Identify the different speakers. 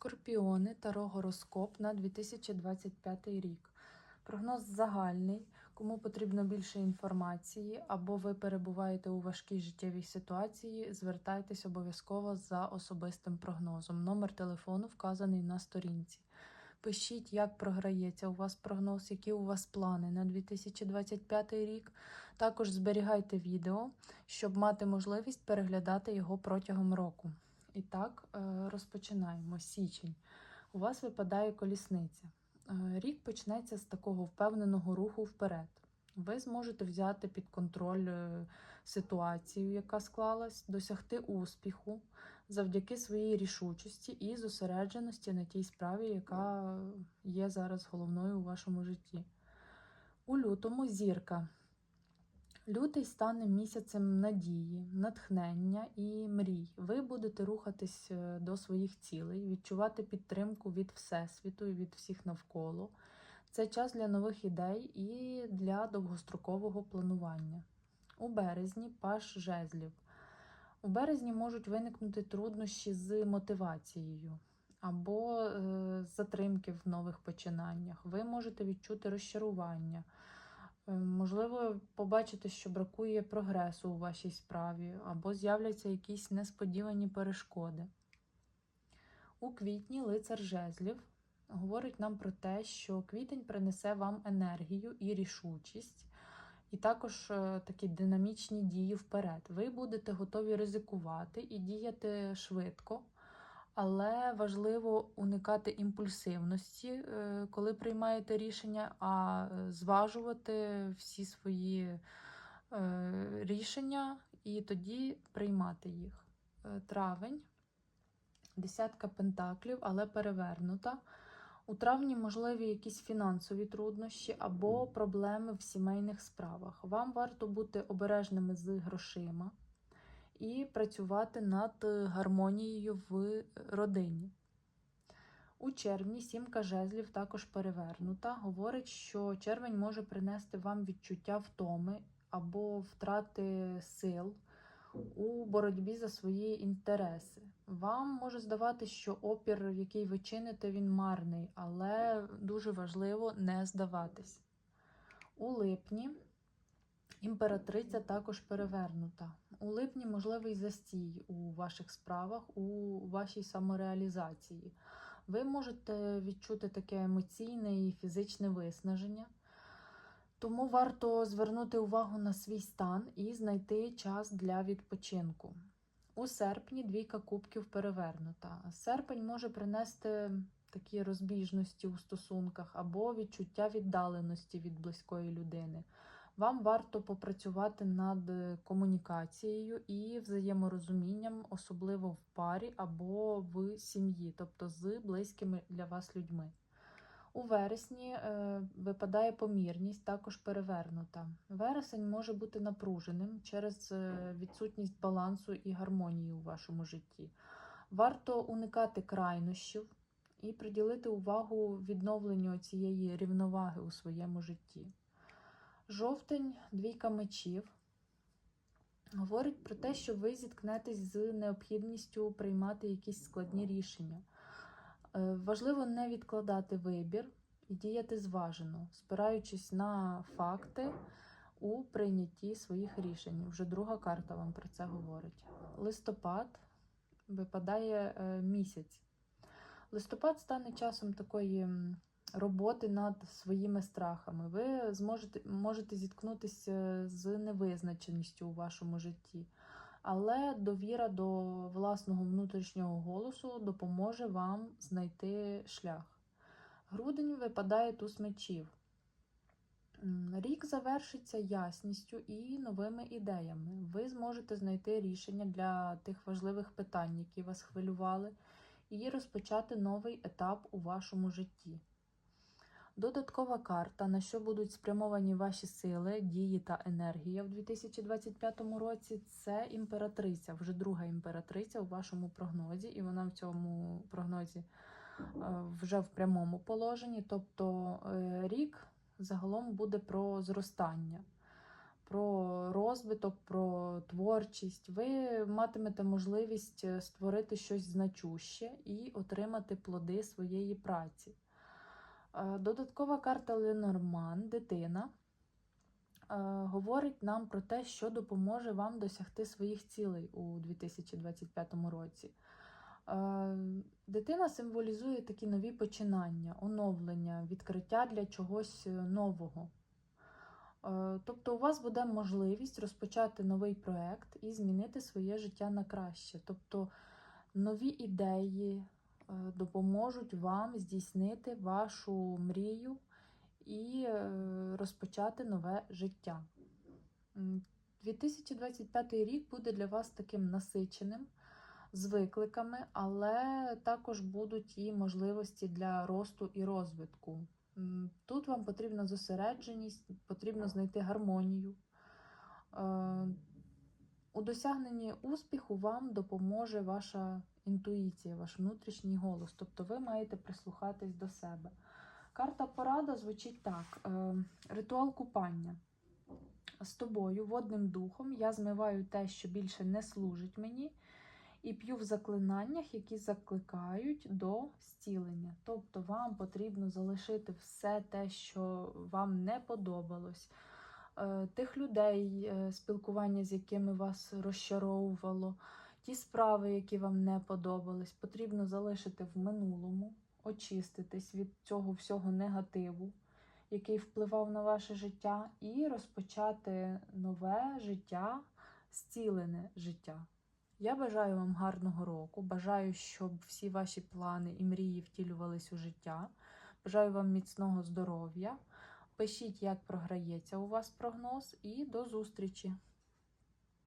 Speaker 1: Скорпіони Таро гороскоп на 2025 рік. Прогноз загальний. Кому потрібно більше інформації, або ви перебуваєте у важкій життєвій ситуації, звертайтесь обов'язково за особистим прогнозом. Номер телефону вказаний на сторінці. Пишіть, як програється у вас прогноз, які у вас плани на 2025 рік. Також зберігайте відео, щоб мати можливість переглядати його протягом року. І так, е, розпочинаємо. Січень. У вас випадає колісниця. Е, Рік почнеться з такого впевненого руху вперед. Ви зможете взяти під контроль е, ситуацію, яка склалась, досягти успіху завдяки своїй рішучості і зосередженості на тій справі, яка є зараз головною у вашому житті. У лютому зірка. Лютий стане місяцем надії, натхнення і мрій. Ви будете рухатись е, до своїх цілей, відчувати підтримку від Всесвіту і від всіх навколо. Це час для нових ідей і для довгострокового планування. У березні паш жезлів. У березні можуть виникнути труднощі з мотивацією або е, затримки в нових починаннях. Ви можете відчути розчарування. Е, Можливо, побачите, що бракує прогресу у вашій справі, або з'являться якісь несподівані перешкоди. У квітні лицар жезлів говорить нам про те, що квітень принесе вам енергію і рішучість, і також е, такі динамічні дії вперед. Ви будете готові ризикувати і діяти швидко. Але важливо уникати імпульсивності, е, коли приймаєте рішення, а е, зважувати всі свої е, рішення і тоді приймати їх. Травень, десятка пентаклів, але перевернута. У травні можливі якісь фінансові труднощі або проблеми в сімейних справах. Вам варто бути обережними з грошима і працювати над гармонією в родині. У червні сімка жезлів також перевернута. Говорить, що червень може принести вам відчуття втоми або втрати сил у боротьбі за свої інтереси. Вам може здавати, що опір, який ви чините, він марний, але дуже важливо не здаватись. У липні імператриця також перевернута. У липні можливий застій у ваших справах, у вашій самореалізації. Ви можете відчути таке емоційне і фізичне виснаження. Тому варто звернути увагу на свій стан і знайти час для відпочинку. У серпні двійка кубків перевернута. Серпень може принести такі розбіжності у стосунках або відчуття віддаленості від близької людини. Вам варто попрацювати над комунікацією і взаєморозумінням, особливо в парі або в сім'ї, тобто з близькими для вас людьми. У вересні е, випадає помірність, також перевернута. Вересень може бути напруженим через е, відсутність балансу і гармонії у вашому житті. Варто уникати крайнощів і приділити увагу відновленню цієї рівноваги у своєму житті. Жовтень, двійка мечів. Говорить про те, що ви зіткнетесь з необхідністю приймати якісь складні рішення. Е, Важливо не відкладати вибір і діяти зважено, спираючись на факти у прийнятті своїх рішень. Вже друга карта вам про це говорить. Листопад випадає е, місяць. Листопад стане часом такої роботи над своїми страхами. Ви зможете можете зіткнутися з невизначеністю у вашому житті. Але довіра до власного внутрішнього голосу допоможе вам знайти шлях. Грудень випадає туз мечів. Рік завершиться ясністю і новими ідеями. Ви зможете знайти рішення для тих важливих питань, які вас хвилювали, і розпочати новий етап у вашому житті. Додаткова карта, на що будуть спрямовані ваші сили, дії та енергія в 2025 році, це імператриця, вже друга імператриця у вашому прогнозі, і вона в цьому прогнозі е, вже в прямому положенні. Тобто е, рік загалом буде про зростання, про розвиток, про творчість. Ви матимете можливість е, створити щось значуще і отримати плоди своєї праці. Е, Додаткова карта Ленорман, дитина, е, говорить нам про те, що допоможе вам досягти своїх цілей у 2025 році. Е, Дитина символізує такі нові починання, оновлення, відкриття для чогось нового. Тобто у вас буде можливість розпочати новий проект і змінити своє життя на краще. Тобто нові ідеї допоможуть вам здійснити вашу мрію і е, розпочати нове життя. 2025 рік буде для вас таким насиченим, з викликами, але також будуть і можливості для росту і розвитку. Тут вам потрібна зосередженість, потрібно знайти гармонію. У досягненні успіху вам допоможе ваша інтуїція, ваш внутрішній голос. Тобто ви маєте прислухатись до себе. Карта порада звучить так: Е, ритуал купання. З тобою, водним духом, я змиваю те, що більше не служить мені, і п'ю в заклинаннях, які закликають до зцілення. Тобто вам потрібно залишити все те, що вам не подобалось, тих людей, е, спілкування з якими вас розчаровувало, ті справи, які вам не подобались, потрібно залишити в минулому, очиститись від цього всього негативу, який впливав на ваше життя, і розпочати нове життя, зцілене життя. Я бажаю вам гарного року. Бажаю, щоб всі ваші плани і мрії втілювались у життя. Бажаю вам міцного здоров'я. Пишіть, як програється у вас прогноз, і до зустрічі!